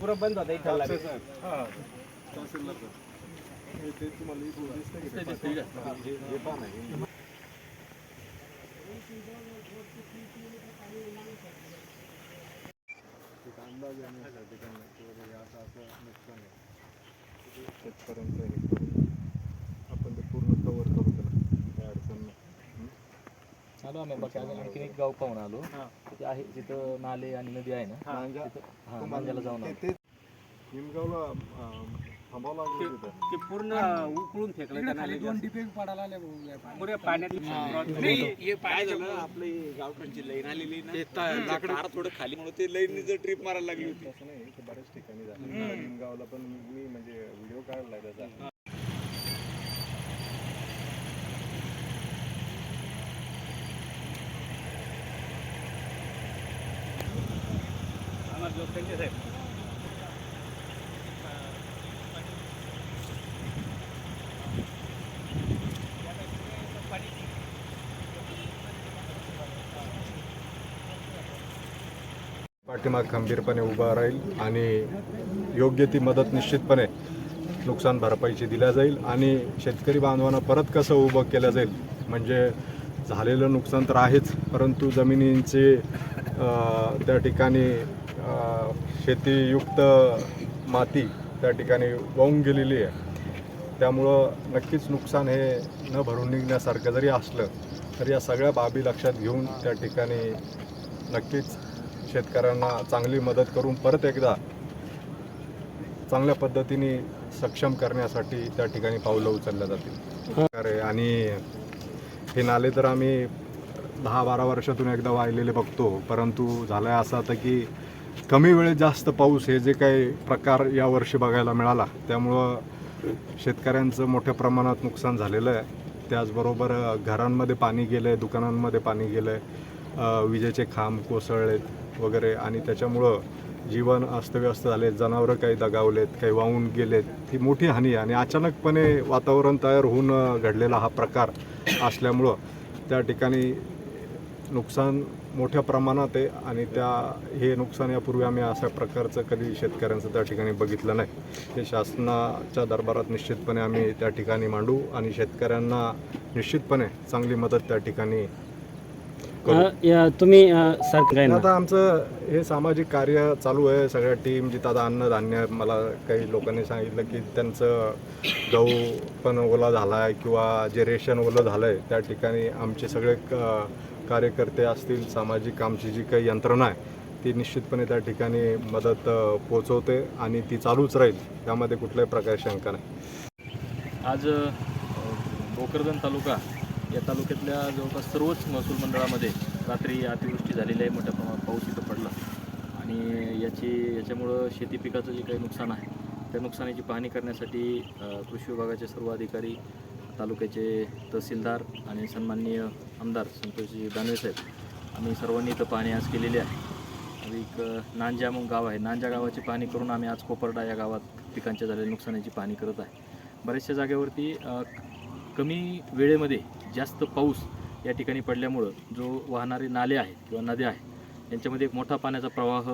पुरं बंद होता इथं शेतकऱ्यांचं हे करून आपण ते पूर्ण कव्हर करू त्याला काय अडचण नाही आलो आम्ही बाकी अजून आणखी एक गाव पाहून आलो. तिथे आहे तिथं नाले आणि नदी आहे ना? नांजा- तिथं हा नांद्याला जाऊन आलो. ते- ते निमगावला अं, थांबावं लागलं तिथं. ते पूर्ण उकळून फेकलं पुऱ्या पाण्यात हे. काय झालं? आपली गावठाणची लाईन आलेली ना? ते तार थोडं खाली म्हणून ते लाईन ट्रिप मारायला लागली होती. तसं नाही ते बऱ्याच ठिकाणी झालं. निमगावला पण मी म्हणजे व्हिडिओ काढलाय त्याचा. पाठीमाग खंबीरपणे उभा राहील आणि योग्य ती मदत निश्चितपणे नुकसान भरपाईची दिल्या जाईल आणि शेतकरी बांधवांना परत कसं उभं केलं जाईल म्हणजे झालेलं नुकसान तर आहेच परंतु जमिनींचे त्या ठिकाणी शेतीयुक्त माती त्या ठिकाणी वाहून गेलेली आहे. त्यामुळं नक्कीच नुकसान हे न भरून निघण्यासारखं जरी असलं तर या सगळ्या बाबी लक्षात घेऊन त्या ठिकाणी नक्कीच शेतकऱ्यांना चांगली मदत करून परत एकदा चांगल्या पद्धतीने सक्षम करण्यासाठी त्या ठिकाणी पावलं उचलल्या जातील. अरे आणि हे नाले तर आम्ही दहा बारा वर्षातून एकदा वाहिलेले बघतो परंतु झालं आहे असं आता की कमी वेळेत जास्त पाऊस हे जे काही प्रकार यावर्षी बघायला मिळाला त्यामुळं शेतकऱ्यांचं मोठ्या प्रमाणात नुकसान झालेलं आहे. त्याचबरोबर घरांमध्ये पाणी गेलं आहे दुकानांमध्ये पाणी गेलं आहे विजेचे खांब कोसळलेत वगैरे आणि त्याच्यामुळं जीवन अस्तव्यस्त झाले जनावरं काही दगावलेत काही वाहून गेलेत ही मोठी हानी आहे. आणि अचानकपणे वातावरण तयार होऊन घडलेला हा प्रकार असल्यामुळं त्या ठिकाणी नुकसान मोठ्या प्रमाणात आहे आणि त्या हे नुकसान यापूर्वी आम्ही अशा प्रकारचं कधी शेतकऱ्यांचं त्या ठिकाणी बघितलं नाही. हे शासनाच्या दरबारात निश्चितपणे आम्ही त्या ठिकाणी मांडू आणि शेतकऱ्यांना निश्चितपणे चांगली मदत त्या ठिकाणी करू. या तुम्ही आता आमचं हे सामाजिक कार्य चालू आहे. सगळ्या टीम जिथं आता अन्नधान्य मला काही लोकांनी सांगितलं की त्यांचं गहू पण ओला झाला आहे किंवा जे रेशन ओलं झालं आहे त्या ठिकाणी आमचे सगळे कार्यकर्ते असतील सामाजिक कामची जी काही यंत्रणा आहे ती निश्चितपणे त्या ठिकाणी मदत पोचवते आणि ती चालूच राहील त्यामध्ये कुठल्याही प्रकारची शंका नाही. आज भोकरदन तालुका या तालुक्यातल्या जवळपास सर्वच महसूल मंडळामध्ये रात्री अतिवृष्टी झालेली आहे मोठ्या प्रमाणात पाऊस इथं पडला. आणि याची याच्यामुळं शेती पिकाचं जे काही नुकसान आहे त्या नुकसानीची पाहणी करण्यासाठी कृषी विभागाचे सर्व अधिकारी तालुक्याचे तहसीलदार आणि सन्माननीय आमदार संतोषजी दानवे साहेब. आम्ही सर्वांनी इथं पाहणी आज केलेली आहे. एक नांजा म्हणून गाव आहे. नांजा गावाची पाहणी करून आम्ही आज कोपरडा या गावात पिकांच्या झालेल्या नुकसानीची पाहणी करत आहे. बऱ्याचशा जागेवरती कमी वेळेमध्ये जास्त पाऊस या ठिकाणी पडल्यामुळं जो वाहणारे नाले आहेत किंवा नद्या आहेत यांच्यामध्ये एक मोठा पाण्याचा प्रवाह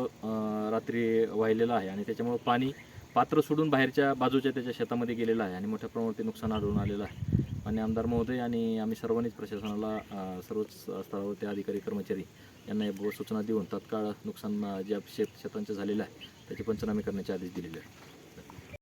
रात्री वाहिलेला आहे आणि त्याच्यामुळं पाणी पात्र सोडून बाहेरच्या बाजूच्या त्याच्या शेतामध्ये गेलेला आहे आणि मोठ्या प्रमाणात ते नुकसान आढळून आलेलं आहे. आणि आमदार महोदय आणि आम्ही सर्वांनीच प्रशासनाला अ, सर्वच स्तरावरती अधिकारी कर्मचारी यांना या सूचना देऊन तात्काळ नुकसान जे ज्या शेत शेतांचं झालेलं आहे त्याचे पंचनामे करण्याचे आदेश दिलेले आहेत.